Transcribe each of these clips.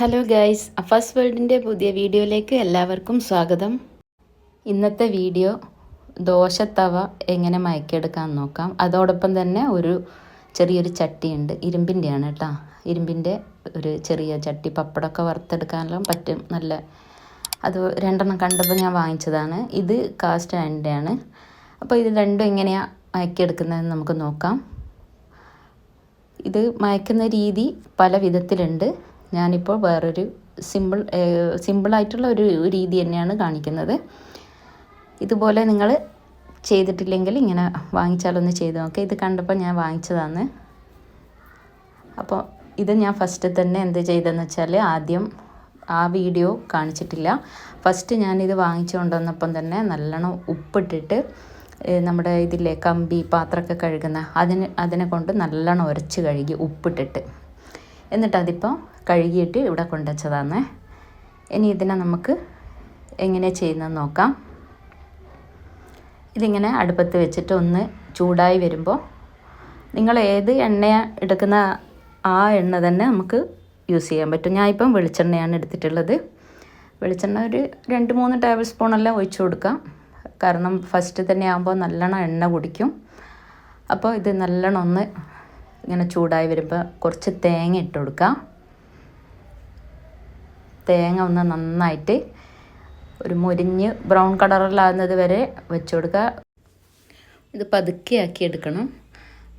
Hello guys Afaz വേൾഡിന്റെ പുതിയ വീഡിയോയിലേക്ക് എല്ലാവർക്കും സ്വാഗതം. ഇന്നത്തെ വീഡിയോ ദോശത്തവ എങ്ങനെ മയക്കിയെടുക്കാൻ നോക്കാം. അതോടൊപ്പം തന്നെ ഒരു ചെറിയൊരു ചട്ടിയുണ്ട്. ഇരുമ്പിന്റെയാണ് കേട്ടോ. ഇരുമ്പിന്റെ ഒരു ചെറിയ ചട്ടി പപ്പടമൊക്കെ വറുത്തെടുക്കാനെല്ലാം പറ്റും. നല്ല അത് രണ്ടെണ്ണം കണ്ടപ്പോൾ ഞാൻ വാങ്ങിച്ചതാണ്. ഇത് കാസ്റ്റ് അയണിന്റെയാണ് അപ്പോൾ ഇത് രണ്ടും എങ്ങനെയാണ് മയക്കിയെടുക്കുന്നതെന്ന് നമുക്ക് നോക്കാം. ഇത് മയക്കുന്ന രീതി പല വിധത്തിലുണ്ട് ഞാനിപ്പോൾ വേറൊരു സിമ്പിൾ സിമ്പിളായിട്ടുള്ള ഒരു രീതി തന്നെയാണ് കാണിക്കുന്നത്. ഇതുപോലെ നിങ്ങൾ ചെയ്തിട്ടില്ലെങ്കിൽ ഇങ്ങനെ വാങ്ങിച്ചാലൊന്ന് ചെയ്ത് നോക്കുക ഇത് കണ്ടപ്പോൾ ഞാൻ വാങ്ങിച്ചതാണ്. അപ്പോൾ ഇത് ഞാൻ ഫസ്റ്റ് തന്നെ എന്ത് ചെയ്തതെന്ന് വെച്ചാൽ ആദ്യം ആ വീഡിയോ കാണിച്ചിട്ടില്ല. ഫസ്റ്റ് ഞാനിത് വാങ്ങിച്ചു കൊണ്ടുവന്നപ്പം തന്നെ നല്ലോണം ഉപ്പിട്ടിട്ട് നമ്മുടെ ഇതിലെ കമ്പി പാത്രമൊക്കെ കഴുകുന്ന അതിന് അതിനെ കൊണ്ട് നല്ലോണം ഉരച്ച് കഴുകി ഉപ്പിട്ടിട്ട്. എന്നിട്ട് അതിപ്പോൾ കഴുകിയിട്ട് ഇവിടെ കൊണ്ടുവച്ചതാണ് ഇനി ഇതിനെ നമുക്ക് എങ്ങനെ ചെയ്യുന്നത് നോക്കാം. ഇതിങ്ങനെ അടുപ്പത്ത് വെച്ചിട്ട് ഒന്ന് ചൂടായി വരുമ്പോൾ നിങ്ങൾ ഏത് എണ്ണ എടുക്കുന്ന ആ എണ്ണ തന്നെ നമുക്ക് യൂസ് ചെയ്യാൻ പറ്റും. ഞാൻ ഇപ്പം വെളിച്ചെണ്ണയാണ് എടുത്തിട്ടുള്ളത്. വെളിച്ചെണ്ണ ഒരു രണ്ട് മൂന്ന് ടേബിൾ സ്പൂണെല്ലാം ഒഴിച്ചു കൊടുക്കാം. കാരണം ഫസ്റ്റ് തന്നെ ആകുമ്പോൾ നല്ലോണം എണ്ണ കുടിക്കും. അപ്പോൾ ഇത് നല്ലോണം ഒന്ന് ഇങ്ങനെ ചൂടായി വരുമ്പോൾ കുറച്ച് തേങ്ങ ഇട്ട് കൊടുക്കാം. തേങ്ങ ഒന്ന് നന്നായിട്ട് ഒരു മുരിഞ്ഞ് ബ്രൗൺ കളറിലാകുന്നത് വരെ വെച്ച് കൊടുക്കുക ഇത് പതുക്കെ ആക്കി എടുക്കണം.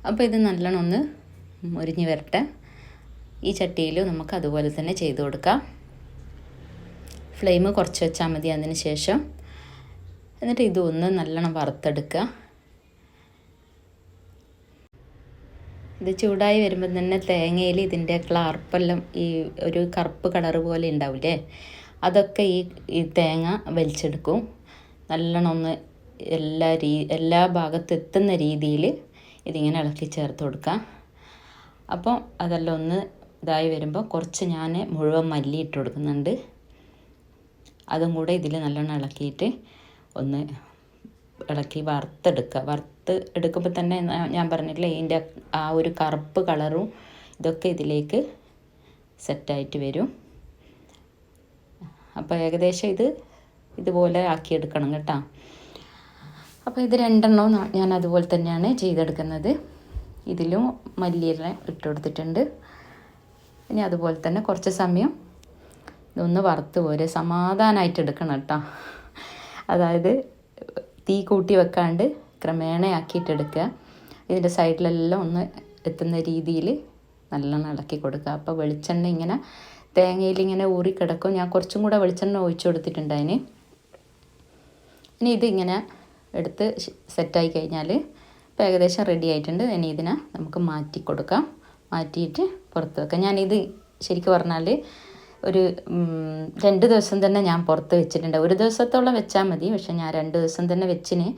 അപ്പോൾ ഇത് നല്ലോണം ഒന്ന് മുരിഞ്ഞ് വരട്ടെ. ഈ ചട്ടിയിൽ നമുക്ക് അതുപോലെ തന്നെ ചെയ്ത് കൊടുക്കാം. ഫ്ലെയിം കുറച്ച് വെച്ചാൽ മതി അതിന് ശേഷം. എന്നിട്ട് ഇതൊന്ന് നല്ലോണം വറുത്തെടുക്കുക. ഇത് ചൂടായി വരുമ്പോൾ തന്നെ തേങ്ങയിൽ ഇതിന്റെ ക്ലാർപ്പെല്ലാം ഈ ഒരു കറുപ്പ് കളർ പോലെ ഉണ്ടാവില്ലേ? അതൊക്കെ ഈ ഈ തേങ്ങ വലിച്ചെടുക്കും. നല്ലോണം ഒന്ന് എല്ലാ രീ എല്ലാ ഭാഗത്തും എത്തുന്ന രീതിയിൽ ഇതിങ്ങനെ ഇളക്കി ചേർത്ത് കൊടുക്കാം. അപ്പോൾ അതെല്ലാം ഒന്ന് ഇതായി വരുമ്പോൾ കുറച്ച് ഞാൻ മുഴുവൻ മല്ലി ഇട്ട് കൊടുക്കുന്നുണ്ട്. അതും കൂടെ ഇതിൽ നല്ലോണം ഇളക്കിയിട്ട് ഒന്ന് ഇളക്കി വറുത്തെടുക്കുക. വറുത്ത് എടുക്കുമ്പോൾ തന്നെ ഞാൻ പറഞ്ഞിട്ടില്ലേ ഇതിന്റെ ആ ഒരു കറുപ്പ് കളറും ഇതൊക്കെ ഇതിലേക്ക് സെറ്റായിട്ട് വരും. അപ്പോൾ ഏകദേശം ഇത് ഇതുപോലെ ആക്കിയെടുക്കണം കേട്ടോ. അപ്പോൾ ഇത് രണ്ടെണ്ണവും ഞാൻ അതുപോലെ തന്നെയാണ് ചെയ്തെടുക്കുന്നത്. ഇതിലും മല്ലിയെല്ലാം ഇട്ട് കൊടുത്തിട്ടുണ്ട്. ഇനി അതുപോലെ തന്നെ കുറച്ച് സമയം ഇതൊന്ന് വറുത്ത് പോരെ സമാധാനമായിട്ട് എടുക്കണം കേട്ടോ. അതായത് തീ കൂട്ടി വെക്കാണ്ട് ക്രമേണ ആക്കിയിട്ടെടുക്കുക. ഇതിന്റെ സൈഡിലെല്ലാം ഒന്ന് എത്തുന്ന രീതിയിൽ നല്ലോണം ഇളക്കി കൊടുക്കുക. അപ്പോൾ വെളിച്ചെണ്ണ ഇങ്ങനെ തേങ്ങയിൽ ഇങ്ങനെ ഊറിക്കിടക്കും ഞാൻ കുറച്ചും കൂടെ വെളിച്ചെണ്ണ ഒഴിച്ചു കൊടുത്തിട്ടുണ്ട് അതിന്. ഇനി ഇതിങ്ങനെ എടുത്ത് സെറ്റായി കഴിഞ്ഞാൽ ഇപ്പോൾ ഏകദേശം റെഡി ആയിട്ടുണ്ട്. ഇനി ഇതിനെ നമുക്ക് മാറ്റി കൊടുക്കാം മാറ്റിയിട്ട് പുറത്ത് വെക്കാം. ഞാനിത് ശരിക്കും പറഞ്ഞാൽ ഒരു രണ്ട് ദിവസം തന്നെ ഞാൻ പുറത്ത് വെച്ചിട്ടുണ്ട്. ഒരു ദിവസത്തോളം വെച്ചാൽ മതി. പക്ഷെ ഞാൻ രണ്ട് ദിവസം തന്നെ വെച്ചിന്.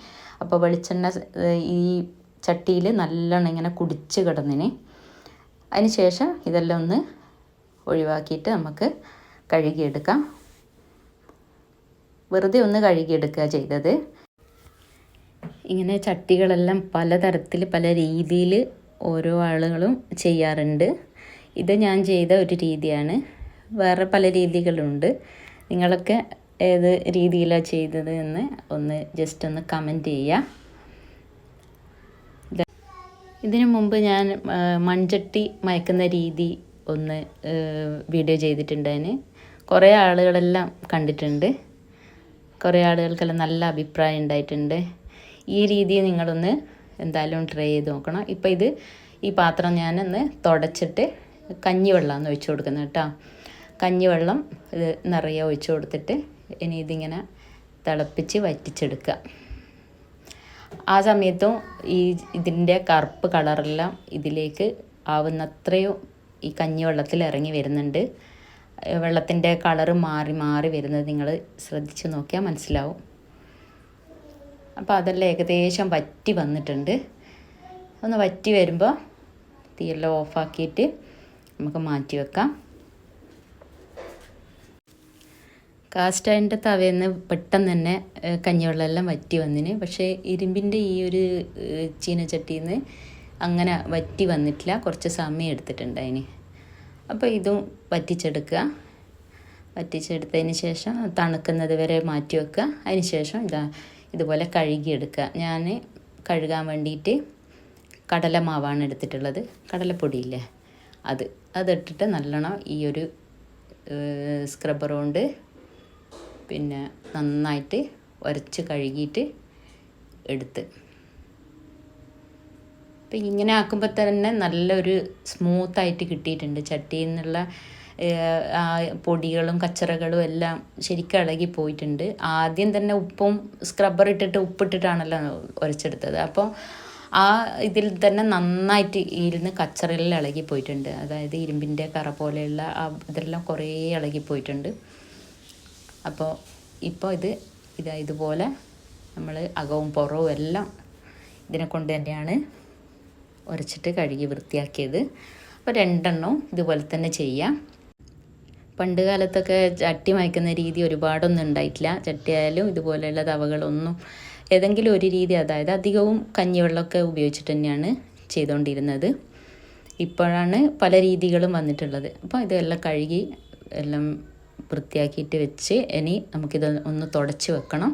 അപ്പോൾ വെളിച്ചെണ്ണ ഈ ചട്ടിയിൽ നല്ലോണം ഇങ്ങനെ കുടിച്ച് കിടന്നിന്. അതിന് ശേഷം ഇതെല്ലാം ഒന്ന് ഒഴിവാക്കിയിട്ട് നമുക്ക് കഴുകിയെടുക്കാം. വെറുതെ ഒന്ന് കഴുകിയെടുക്കുക ചെയ്തത്. ഇങ്ങനെ ചട്ടികളെല്ലാം പലതരത്തിൽ പല രീതിയിൽ ഓരോ ആളുകളും ചെയ്യാറുണ്ട്. ഇത് ഞാൻ ചെയ്ത ഒരു രീതിയാണ്. വേറെ പല രീതികളുണ്ട്. നിങ്ങളൊക്കെ ഏത് രീതിയിലാണ് ചെയ്തത് എന്ന് ഒന്ന് ജസ്റ്റ് ഒന്ന് കമന്റ് ചെയ്യുക ഇതിനു മുമ്പ് ഞാൻ മൺചട്ടി മയക്കുന്ന രീതി ഒന്ന് വീഡിയോ ചെയ്തിട്ടുണ്ട് അതിന് കുറേ ആളുകളെല്ലാം കണ്ടിട്ടുണ്ട്. കുറേ ആളുകൾക്കെല്ലാം നല്ല അഭിപ്രായം ഉണ്ടായിട്ടുണ്ട്. ഈ രീതി നിങ്ങളൊന്ന് എന്തായാലും ട്രൈ ചെയ്ത് നോക്കണം. ഇപ്പോൾ ഇത് ഈ പാത്രം ഞാനൊന്ന് തുടച്ചിട്ട് കഞ്ഞിവെള്ളമാണ് ഒഴിച്ചു കൊടുക്കുന്നത് കേട്ടോ. കഞ്ഞിവെള്ളം ഇത് നിറയെ ഒഴിച്ചു കൊടുത്തിട്ട് ഇനി ഇതിങ്ങനെ തിളപ്പിച്ച് വറ്റിച്ചെടുക്കുക. ആ സമയത്തും ഈ ഇതിന്റെ കറുപ്പ് കളറെല്ലാം ഇതിലേക്ക് ആവുന്നത്രയും ഈ കഞ്ഞിവെള്ളത്തിൽ ഇറങ്ങി വരുന്നുണ്ട്. വെള്ളത്തിന്റെ കളറ് മാറി മാറി വരുന്നത് നിങ്ങൾ ശ്രദ്ധിച്ചു നോക്കിയാൽ മനസ്സിലാവും. അപ്പോൾ അതെല്ലാം ഏകദേശം വറ്റി വന്നിട്ടുണ്ട്. ഒന്ന് വറ്റി വരുമ്പോൾ തീയെല്ലാം ഓഫാക്കിയിട്ട് നമുക്ക് മാറ്റി വെക്കാം. കാസ്റ്റ് അയണിന്റെ തവയിൽ നിന്ന് പെട്ടെന്ന് തന്നെ കഞ്ഞിവെള്ളമെല്ലാം വറ്റി വന്നിന്. പക്ഷേ ഇരുമ്പിന്റെ ഈ ഒരു ചീനച്ചട്ടിയിൽ നിന്ന് അങ്ങനെ വറ്റി വന്നിട്ടില്ല. കുറച്ച് സമയം എടുത്തിട്ടുണ്ട് അതിന് അപ്പോൾ ഇതും വറ്റിച്ചെടുക്കുക. വറ്റിച്ചെടുത്തതിന് ശേഷം തണുക്കുന്നത് വരെ മാറ്റി വെക്കുക. അതിന് ശേഷം ഇതാ ഇതുപോലെ കഴുകിയെടുക്കുക. ഞാൻ കഴുകാൻ വേണ്ടിയിട്ട് കടലമാവാണ് എടുത്തിട്ടുള്ളത്. കടലപ്പൊടിയില്ലേ? അത്. അതിട്ടിട്ട് നല്ലോണം ഈ ഒരു സ്ക്രബ്ബർ കൊണ്ട് പിന്നെ നന്നായിട്ട് ഉരച്ച് കഴുകിയിട്ട് എടുത്ത്. അപ്പം ഇങ്ങനെ ആക്കുമ്പോൾ തന്നെ നല്ലൊരു സ്മൂത്തായിട്ട് കിട്ടിയിട്ടുണ്ട്. ചട്ടിയിൽ നിന്നുള്ള പൊടികളും കച്ചറകളും എല്ലാം ശരിക്കും ഇളകി പോയിട്ടുണ്ട്. ആദ്യം തന്നെ ഉപ്പും സ്ക്രബ്ബർ ഇട്ടിട്ട് ഉപ്പിട്ടിട്ടാണല്ലോ ഉരച്ചെടുത്തത് അപ്പോൾ ആ ഇതിൽ തന്നെ നന്നായിട്ട് ഇരുന്ന് കച്ചറയിൽ ഇളകി പോയിട്ടുണ്ട്. അതായത് ഇരുമ്പിന്റെ കറ പോലെയുള്ള ആ ഇതെല്ലാം കുറേ ഇളകി പോയിട്ടുണ്ട്. അപ്പോൾ ഇപ്പോൾ ഇത് ഇതാ ഇതുപോലെ നമ്മൾ അകവും പുറവും എല്ലാം ഇതിനെ കൊണ്ട് തന്നെയാണ് ഉരച്ചിട്ട് കഴുകി വൃത്തിയാക്കിയത്. അപ്പോൾ രണ്ടെണ്ണവും ഇതുപോലെ തന്നെ ചെയ്യാം. പണ്ട് കാലത്തൊക്കെ ചട്ടി മയക്കുന്ന രീതി ഒരുപാടൊന്നും ഉണ്ടായിട്ടില്ല. ചട്ടിയായാലും ഇതുപോലെയുള്ള തവകളൊന്നും ഏതെങ്കിലും ഒരു രീതി അതായത് അധികവും കഞ്ഞിവെള്ളമൊക്കെ ഉപയോഗിച്ചിട്ട് തന്നെയാണ് ചെയ്തുകൊണ്ടിരുന്നത്. ഇപ്പോഴാണ് പല രീതികളും വന്നിട്ടുള്ളത്. അപ്പോൾ ഇതെല്ലാം കഴുകി എല്ലാം വൃത്തിയാക്കിയിട്ട് വെച്ച് ഇനി നമുക്കിത് ഒന്ന് തുടച്ച് വെക്കണം.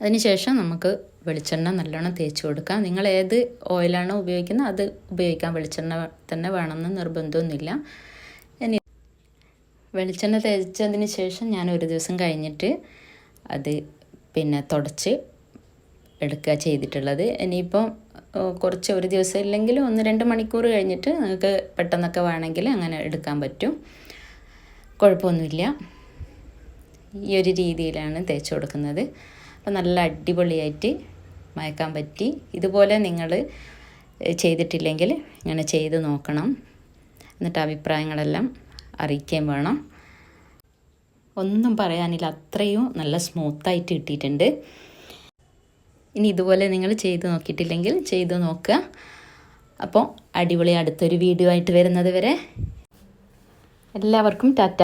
അതിനുശേഷം നമുക്ക് വെളിച്ചെണ്ണ നല്ലോണം തേച്ച് കൊടുക്കാം. നിങ്ങൾ ഏത് ഓയിലാണോ ഉപയോഗിക്കുന്നത് അത് ഉപയോഗിക്കാം. വെളിച്ചെണ്ണ തന്നെ വേണമെന്ന് നിർബന്ധമൊന്നുമില്ല. ഇനി വെളിച്ചെണ്ണ തേച്ചതിന് ശേഷം ഞാൻ ഒരു ദിവസം കഴിഞ്ഞിട്ട് അത് പിന്നെ തുടച്ച് എടുക്കുക ചെയ്തിട്ടുള്ളത്. ഇനിയിപ്പം കുറച്ച് ഒരു ദിവസം ഇല്ലെങ്കിലും ഒന്ന് രണ്ട് മണിക്കൂർ കഴിഞ്ഞിട്ട് നിങ്ങൾക്ക് പെട്ടെന്നൊക്കെ വേണമെങ്കിൽ അങ്ങനെ എടുക്കാൻ പറ്റും. കുഴപ്പമൊന്നുമില്ല. ഈ ഒരു രീതിയിലാണ് തേച്ച് കൊടുക്കുന്നത്. അപ്പോൾ നല്ല അടിപൊളിയായിട്ട് മയക്കാൻ പറ്റി. ഇതുപോലെ നിങ്ങൾ ചെയ്തിട്ടില്ലെങ്കിൽ ഇങ്ങനെ ചെയ്ത് നോക്കണം. എന്നിട്ട് അഭിപ്രായങ്ങളെല്ലാം അറിയിക്കുകയും വേണം. ഒന്നും പറയാനില്ല. അത്രയും നല്ല സ്മൂത്തായിട്ട് കിട്ടിയിട്ടുണ്ട്. ഇനി ഇതുപോലെ നിങ്ങൾ ചെയ്ത് നോക്കിയിട്ടില്ലെങ്കിൽ ചെയ്ത് നോക്കുക. അപ്പോൾ അടിപൊളി അടുത്തൊരു വീഡിയോ ആയിട്ട് വരുന്നത് വരെ എല്ലാവർക്കും ടാറ്റ.